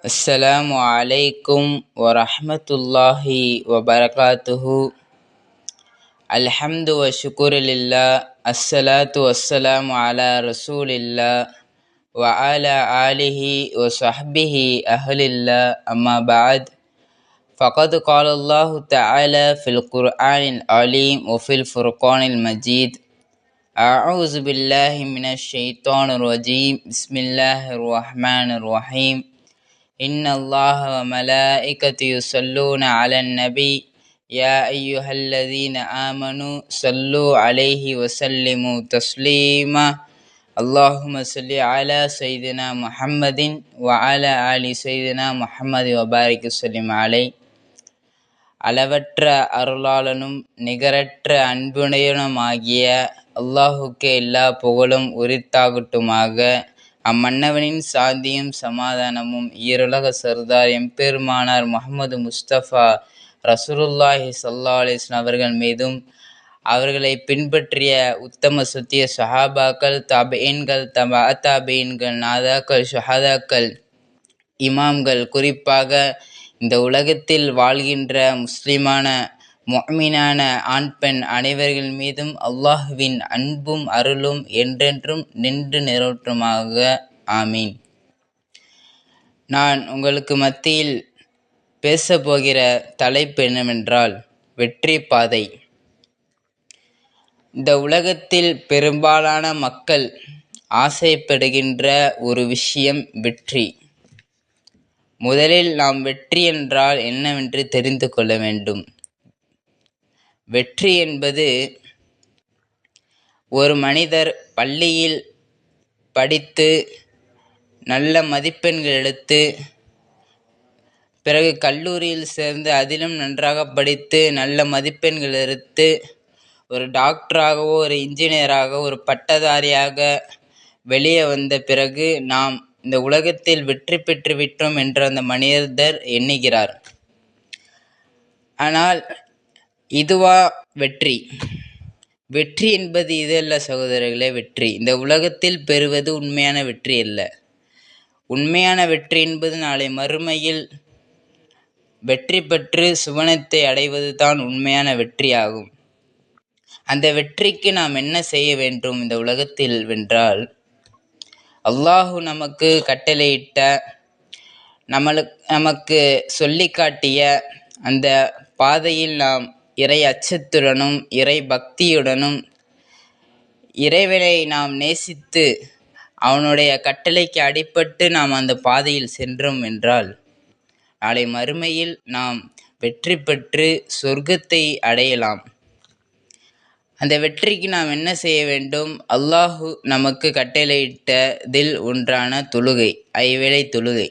السلام عليكم ورحمة الله وبركاته. الحمد والشكر لله. الصلاة والسلام على رسول الله وعلى آله وصحبه أهل الله. أما بعد فقد قال الله تعالى في القرآن العليم وفي الفرقان المجيد أعوذ بالله من الشيطان الرجيم. بسم الله الرحمن الرحيم. إن الله وملائكته يصلون على النبي يا أيها الذين آمنوا صلوا عليه وسلموا تسليما اللهم صل على سيدنا محمد وعلى آل سيدنا محمد وبارك وسلم عليه அளவற்ற அருளாளனும் நிகரற்ற அன்புடையனுமாகிய அல்லாஹுக்கே எல்லா புகழும் உரித்தாகட்டுமாக அம்மன்னவனின் சாந்தியும் சமாதானமும் ஈருலக சர்தார் எம்பெருமானார் முகமது முஸ்தபா ரசூலுல்லாஹி சல்லா அலிஸ்லாம் அவர்கள் மீதும் அவர்களை பின்பற்றிய உத்தம சுத்திய சஹாபாக்கள் தபேன்கள் தபா தபீன்கள் நாதாக்கள் ஷஹாதாக்கள் இமாம்கள் குறிப்பாக இந்த உலகத்தில் வாழ்கின்ற முஸ்லிமான மொமினான ஆண் பெண் அனைவர்கள் மீதும் அல்லாஹுவின் அன்பும் அருளும் என்றென்றும் நின்று நிறவற்றுமாக ஆமீன். நான் உங்களுக்கு மத்தியில் பேசப்போகிற தலைப்பு என்னவென்றால் வெற்றி பாதை. இந்த உலகத்தில் பெரும்பாலான மக்கள் ஆசைப்படுகின்ற ஒரு விஷயம் வெற்றி. முதலில் நாம் வெற்றி என்றால் என்னவென்று தெரிந்து கொள்ள வேண்டும். வெற்றி என்பது ஒரு மனிதர் பள்ளியில் படித்து நல்ல மதிப்பெண்கள் எடுத்து பிறகு கல்லூரியில் சேர்ந்து அதிலும் நன்றாக படித்து நல்ல மதிப்பெண்கள் எடுத்து ஒரு டாக்டராகவோ ஒரு இன்ஜினியராக ஒரு பட்டதாரியாக வெளியே வந்த பிறகு நாம் இந்த உலகத்தில் வெற்றி பெற்று விட்டோம் என்று அந்த மனிதர் எண்ணுகிறார். ஆனால் இதுவா வெற்றி. வெற்றி என்பது இது அல்ல சகோதரர்களே வெற்றி. இந்த உலகத்தில் பெறுவது உண்மையான வெற்றி அல்ல. உண்மையான வெற்றி என்பது நாளை மறுமையில் வெற்றி பெற்று சுவனத்தை அடைவது தான் உண்மையான வெற்றி ஆகும். அந்த வெற்றிக்கு நாம் என்ன செய்ய வேண்டும் இந்த உலகத்தில் வென்றால் அல்லாஹு நமக்கு கட்டளையிட்ட நம்மளுக்கு நமக்கு சொல்லி காட்டிய அந்த பாதையில் நாம் இறை அச்சத்துடனும் இறை பக்தியுடனும் இறைவனை நாம் நேசித்து அவனுடைய கட்டளைக்கு அடிபட்டு நாம் அந்த பாதையில் சென்றோம் என்றால் நாளை மறுமையில் நாம் வெற்றி பெற்று சொர்க்கத்தை அடையலாம். அந்த வெற்றிக்கு நாம் என்ன செய்ய வேண்டும்? அல்லாஹு நமக்கு கட்டளையிட்டதில் ஒன்றான தொழுகை ஐவேளை தொழுகை.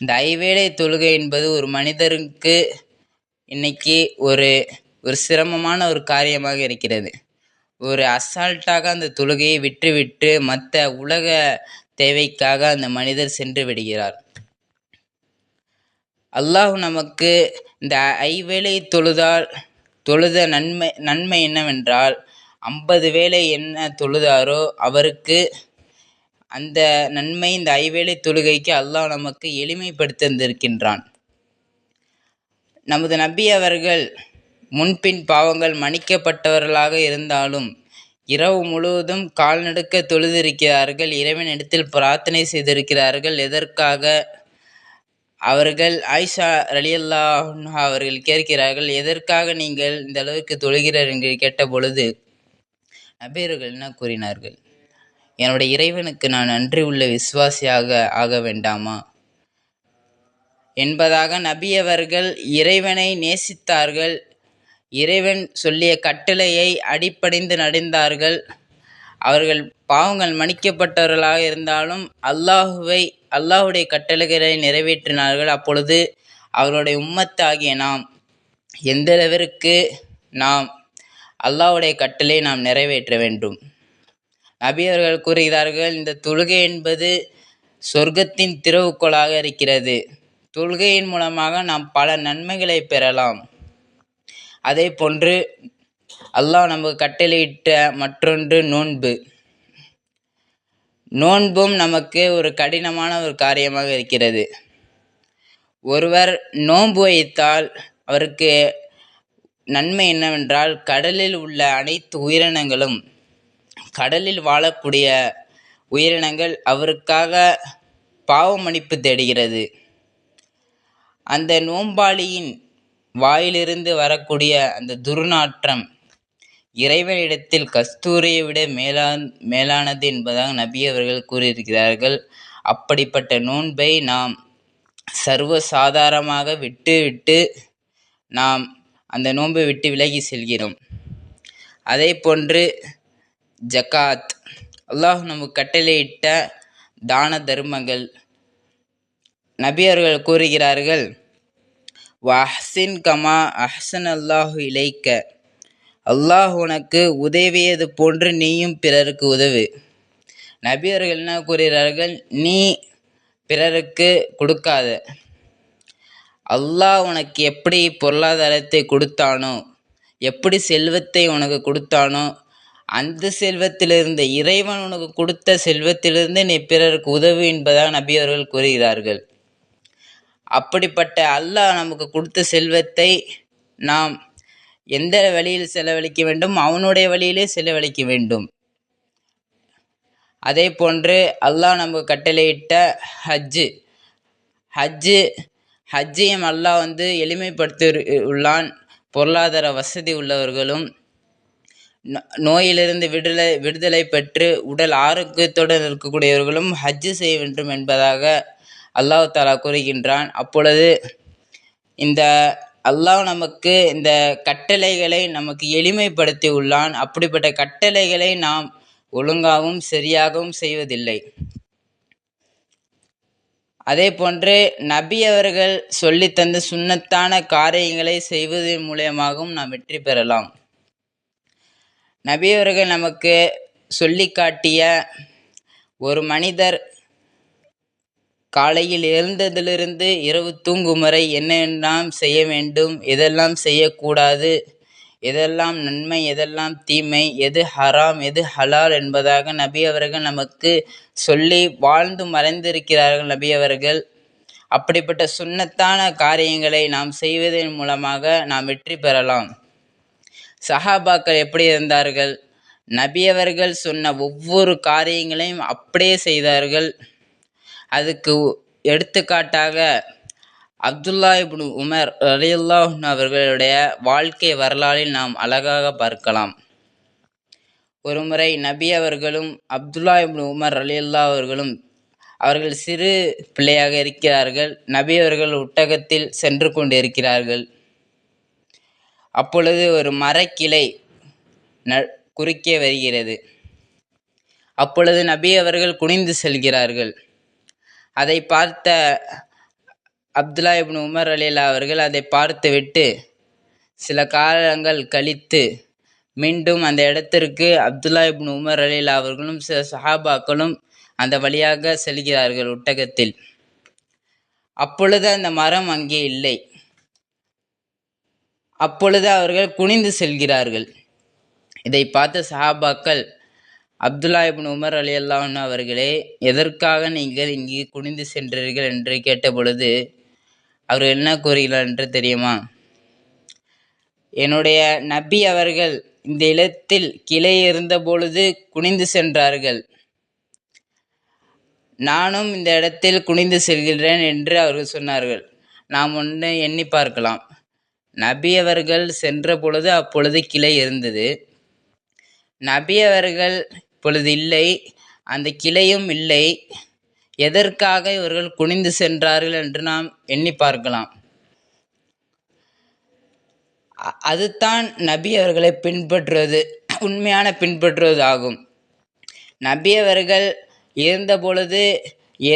இந்த ஐவேளை தொழுகை என்பது ஒரு மனிதருக்கு இன்னைக்கு ஒரு ஒரு சிரமமான ஒரு காரியமாக இருக்கிறது. ஒரு அசால்ட்டாக அந்த தொழுகையை விட்டுவிட்டு மற்ற உலக தேவைக்காக அந்த மனிதர் சென்று விடுகிறார். அல்லாஹ் நமக்கு இந்த ஐவேளை தொழுதால் தொழுத நன்மை நன்மை என்னவென்றால் ஐம்பது வேளை என்ன தொழுதாரோ அவருக்கு அந்த நன்மை இந்த ஐவேளை தொழுகைக்கு அல்லாஹ் நமக்கு எளிமைப்படுத்தி தந்திருக்கின்றான் நமது நபி அவர்கள் முன்பின் பாவங்கள் மன்னிக்கப்பட்டவர்களாக இருந்தாலும் இரவு முழுவதும் கால்நடுக்க தொழுதிருக்கிறார்கள் இறைவனிடத்தில் பிரார்த்தனை செய்திருக்கிறார்கள். எதற்காக? அவர்கள் ஆயிஷா ரலியல்லா அவர்கள் கேட்கிறார்கள் எதற்காக நீங்கள் இந்த அளவுக்கு தொழுகிறார்? என்று கேட்ட பொழுது நபியர்கள் என்ன கூறினார்கள்? என்னுடைய இறைவனுக்கு நான் நன்றி உள்ள விசுவாசியாக ஆக வேண்டாமா? என்பதாக நபியவர்கள் இறைவனை நேசித்தார்கள். இறைவன் சொல்லிய கட்டளையை அடிப்படைந்து நடந்தார்கள். அவர்கள் பாவங்கள் மன்னிக்கப்பட்டவர்களாக இருந்தாலும் அல்லாஹுவை அல்லாஹுடைய கட்டளைகளை நிறைவேற்றினார்கள். அப்பொழுது அவருடைய உம்மத்தாகிய நாம் எந்த அளவிற்கு நாம் அல்லாஹுடைய கட்டளை நாம் நிறைவேற்ற வேண்டும்? நபி அவர்கள் கூறுகிறார்கள் இந்த தொழுகை என்பது சொர்க்கத்தின் திறவுக்கோளாக இருக்கிறது. தொழுகையின் மூலமாக நாம் பல நன்மைகளை பெறலாம். அதே போன்று அல்லாஹ் நமக்கு கட்டளையிட்ட மற்றொன்று நோன்பு. நோன்பும் நமக்கு ஒரு கடினமான ஒரு காரியமாக இருக்கிறது. ஒருவர் நோன்பு வைத்தால் அவருக்கு நன்மை என்னவென்றால் கடலில் உள்ள அனைத்து உயிரினங்களும் கடலில் வாழக்கூடிய உயிரினங்கள் அவருக்காக பாவ மன்னிப்பு தேடுகிறது. அந்த நோம்பாளியின் வாயிலிருந்து வரக்கூடிய அந்த துர்நாற்றம் இறைவனிடத்தில் கஸ்தூரியை விட மேலான் மேலானது என்பதாக நபி அவர்கள் கூறியிருக்கிறார்கள். அப்படிப்பட்ட நோன்பை நாம் சர்வ சாதாரணமாக விட்டு விட்டு நாம் அந்த நோன்பை விட்டு விலகி செல்கிறோம். அதே போன்று ஜக்காத். அல்லாஹ் நமக்கு கட்டளையிட்ட தான தர்மங்கள் நபி அவர்கள் கூறுகிறார்கள் வஹ்சின் கமா அஹ்சன் அல்லாஹு இலைக்க. அல்லாஹ் உனக்கு உதவியது போன்று நீயும் பிறருக்கு உதவு. நபி அவர்கள் என்ன கூறுகிறார்கள் நீ பிறருக்கு கொடுக்காத. அல்லாஹ் உனக்கு எப்படி பொருளாதாரத்தை கொடுத்தானோ எப்படி செல்வத்தை உனக்கு கொடுத்தானோ அந்த செல்வத்திலிருந்து இறைவன் உனக்கு கொடுத்த செல்வத்திலிருந்து நீ பிறருக்கு உதவு என்பதாக நபி அவர்கள் கூறுகிறார்கள். அப்படிப்பட்ட அல்லாஹ் நமக்கு கொடுத்த செல்வத்தை நாம் எந்த வழியில் செலவழிக்க வேண்டும்? அவனுடைய வழியிலே செலவழிக்க வேண்டும். அதே போன்று அல்லாஹ் நமக்கு கட்டளையிட்ட ஹஜ்ஜு. ஹஜ்ஜு ஹஜ்ஜையும் அல்லாஹ் வந்து எளிமைப்படுத்தி உள்ளான் பொருளாதார வசதி உள்ளவர்களும் நோயிலிருந்து விடுதலை விடுதலை பெற்று உடல் ஆரோக்கியத்துடன் இருக்கக்கூடியவர்களும் ஹஜ்ஜு செய்ய வேண்டும் என்பதாக அல்லாஹ் தாலா கூறுகின்றான் அப்பொழுது இந்த அல்லாஹ் நமக்கு இந்த கட்டளைகளை நமக்கு எளிமைப்படுத்தி உள்ளான். அப்படிப்பட்ட கட்டளைகளை நாம் ஒழுங்காகவும் சரியாகவும் செய்வதில்லை. அதே போன்று நபி அவர்கள் சொல்லித்தந்த சுண்ணத்தான காரியங்களை செய்வதன் மூலியமாகவும் நாம் வெற்றி பெறலாம். நபி அவர்கள் நமக்கு சொல்லி காட்டிய ஒரு மனிதர் காலையில் எழுந்ததிலிருந்து இரவு தூங்கும் வரை என்னெல்லாம் செய்ய வேண்டும்? எதெல்லாம் செய்யக்கூடாது? எதெல்லாம் நன்மை எதெல்லாம் தீமை எது ஹராம் எது ஹலால் என்பதாக நபி அவர்கள் நமக்கு சொல்லி வாழ்ந்து மறைந்திருக்கிறார்கள் நபி அவர்கள். அப்படிப்பட்ட சுண்ணத்தான காரியங்களை நாம் செய்வதன் மூலமாக நாம் வெற்றி பெறலாம். சஹாபாக்கள் எப்படி இருந்தார்கள்? நபி அவர்கள் சொன்ன ஒவ்வொரு காரியங்களையும் அப்படியே செய்தார்கள். அதுக்கு எடுத்துக்காட்டாக அப்துல்லா இப்னு உமர் ரலியுல்லாஹ் அவர்களுடைய வாழ்க்கை வரலாறில் நாம் அழகாக பார்க்கலாம். ஒருமுறை நபி அவர்களும் அப்துல்லா இப்னு உமர் ரலியுல்லா அவர்களும் அவர்கள் சிறு பிள்ளையாக இருக்கிறார்கள். நபி அவர்கள் ஒட்டகத்தில் சென்று கொண்டிருக்கிறார்கள். அப்பொழுது ஒரு மரக்கிளை ந குறுக்கே வருகிறது. அப்பொழுது நபி அவர்கள் குனிந்து செல்கிறார்கள். அதை பார்த்த அப்துல்லா இப்னு உமர் அலிலா அவர்கள் அதை பார்த்துவிட்டு சில காலங்கள் கழித்து மீண்டும் அந்த இடத்திற்கு அப்துல்லா இப்னு உமர் அலிலா அவர்களும் சில சஹாபாக்களும் அந்த வழியாக செல்கிறார்கள் ஒட்டகத்தில். அப்பொழுது அந்த மரம் அங்கே இல்லை. அப்பொழுது அவர்கள் குனிந்து செல்கிறார்கள். இதை பார்த்த சஹாபாக்கள் அப்துல்லா இபின் உமர் அலி அல்லாஹன் அவர்களே எதற்காக நீங்கள் இங்கே குனிந்து சென்றீர்கள்? என்று கேட்டபொழுது அவர் என்ன கூறுகிறார் என்று தெரியுமா? என்னுடைய நபி அவர்கள் இந்த இடத்தில் கிளை இருந்த பொழுது குனிந்து சென்றார்கள். நானும் இந்த இடத்தில் குனிந்து செல்கிறேன் என்று அவர்கள் சொன்னார்கள். நாம் ஒன்று எண்ணி பார்க்கலாம். நபி அவர்கள் சென்ற பொழுது அப்பொழுது கிளை இருந்தது. நபி அவர்கள் இப்பொழுது இல்லை அந்த கிளையும் இல்லை. எதற்காக இவர்கள் குனிந்து சென்றார்கள் என்று நாம் எண்ணி பார்க்கலாம். அதுதான் நபி அவர்களை பின்பற்றுவது உண்மையான பின்பற்றுவது ஆகும். நபி அவர்கள் இருந்த பொழுது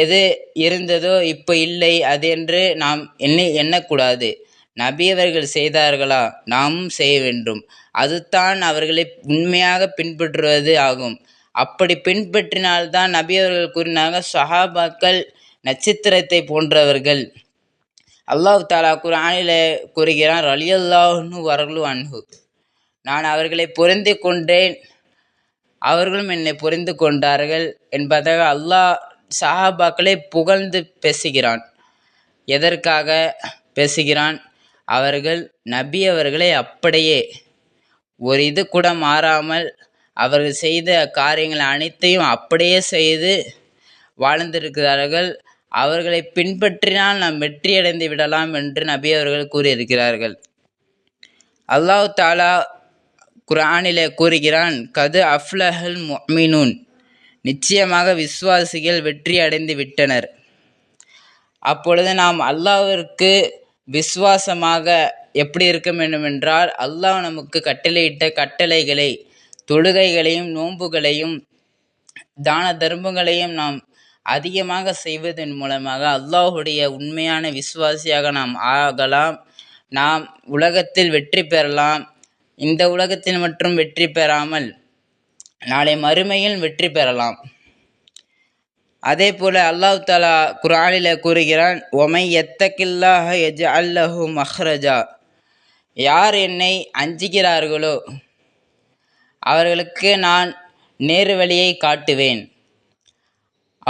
எது இருந்ததோ இப்போ இல்லை அது என்று நாம் எண்ணி எண்ணக்கூடாது. நபி அவர்கள் செய்தார்களா? நாமும் செய்ய வேண்டும். அதுதான் அவர்களை உண்மையாக பின்பற்றுவது ஆகும். அப்படி பின்பற்றினால்தான் நபி அவர்கள் கூறினாங்க சஹாபாக்கள் நட்சத்திரத்தை போன்றவர்கள். அல்லாஹ் தாலா குரானில கூறுகிறான் அலி அல்லாஹ்னு வரலு அன்ஹு. நான் அவர்களை புரிந்து கொண்டேன் அவர்களும் என்னை புரிந்து கொண்டார்கள் என்பதாக அல்லாஹ் சஹாபாக்களை புகழ்ந்து பேசுகிறான். எதற்காக பேசுகிறான்? அவர்கள் நபி அவர்களை அப்படியே ஒரு இது கூட மாறாமல் அவர்கள் செய்த காரியங்கள் அனைத்தையும் அப்படியே செய்து வாழ்ந்திருக்கிறார்கள். அவர்களை பின்பற்றினால் நாம் வெற்றியடைந்து விடலாம் என்று நபி அவர்கள் கூறியிருக்கிறார்கள். அல்லாஹ் தாலா குரானிலே கூறுகிறான் கது அஃப்லஹல் முஃமினூன் நிச்சயமாக விசுவாசிகள் வெற்றி அடைந்து விட்டனர். அப்பொழுது நாம் அல்லாஹ்விற்கு விசுவாசமாக எப்படி இருக்க வேண்டும் என்றால் அல்லாஹ் நமக்கு கட்டளையிட்ட கட்டளைகளை தொழுகைகளையும் நோன்புகளையும் தான தர்மங்களையும் நாம் அதிகமாக செய்வதன் மூலமாக அல்லாஹுடைய உண்மையான விசுவாசியாக நாம் ஆகலாம். நாம் உலகத்தில் வெற்றி பெறலாம். இந்த உலகத்தில் மட்டும் வெற்றி பெறாமல் நாளை மறுமையில் வெற்றி பெறலாம். அதே போல அல்லாஹ் தாலா குரானில கூறுகிறான் ஒமை எத்தக்கில்லாக எஜ அல்லஹு மஹ்ரஜா. யார் என்னை அஞ்சுகிறார்களோ அவர்களுக்கு நான் நேரு வழியை காட்டுவேன்.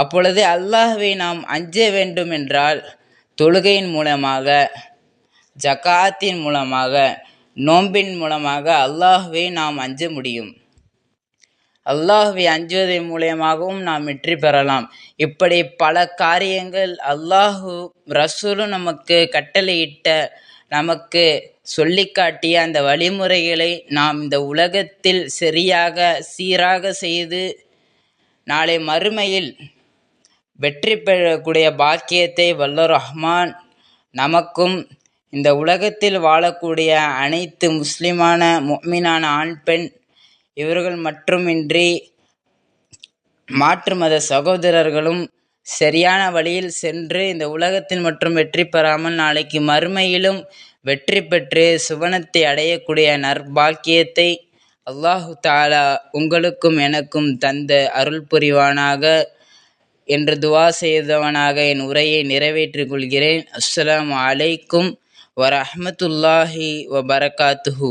அப்பொழுது அல்லாஹுவை நாம் அஞ்ச வேண்டும் என்றால் தொழுகையின் மூலமாக ஜகாத்தின் மூலமாக நோன்பின் மூலமாக அல்லாஹுவை நாம் அஞ்ச முடியும். அல்லாஹுவை அஞ்சுவதன் மூலியமாகவும் நாம் வெற்றி பெறலாம். இப்படி பல காரியங்கள் அல்லாஹு ரசூலும் நமக்கு கட்டளையிட்ட நமக்கு சொல்லிக்காட்டிய அந்த வழிமுறைகளை நாம் இந்த உலகத்தில் சரியாக சீராக செய்து நாளை மறுமையில் வெற்றி பெறக்கூடிய பாக்கியத்தை வல்ல ரஹ்மான் நமக்கும் இந்த உலகத்தில் வாழக்கூடிய அனைத்து முஸ்லிமான முஃமினான ஆண் பெண் இவர்கள் மட்டுமின்றி மாற்று மத சகோதரர்களும் சரியான வழியில் சென்று இந்த உலகத்தில் மட்டும் வெற்றி பெறாமல் நாளைக்கு மறுமையிலும் வெற்றி பெற்று சுவனத்தை அடையக்கூடிய நற்பாக்கியத்தை அல்லாஹு தாலா உங்களுக்கும் எனக்கும் தந்த அருள் புரிவானாக என்று துவா செய்தவனாக என் உரையை நிறைவேற்றிக் கொள்கிறேன். அஸ்ஸலாமு அலைக்கும் வரஹ்மத்துல்லாஹி வபரகாத்துஹூ.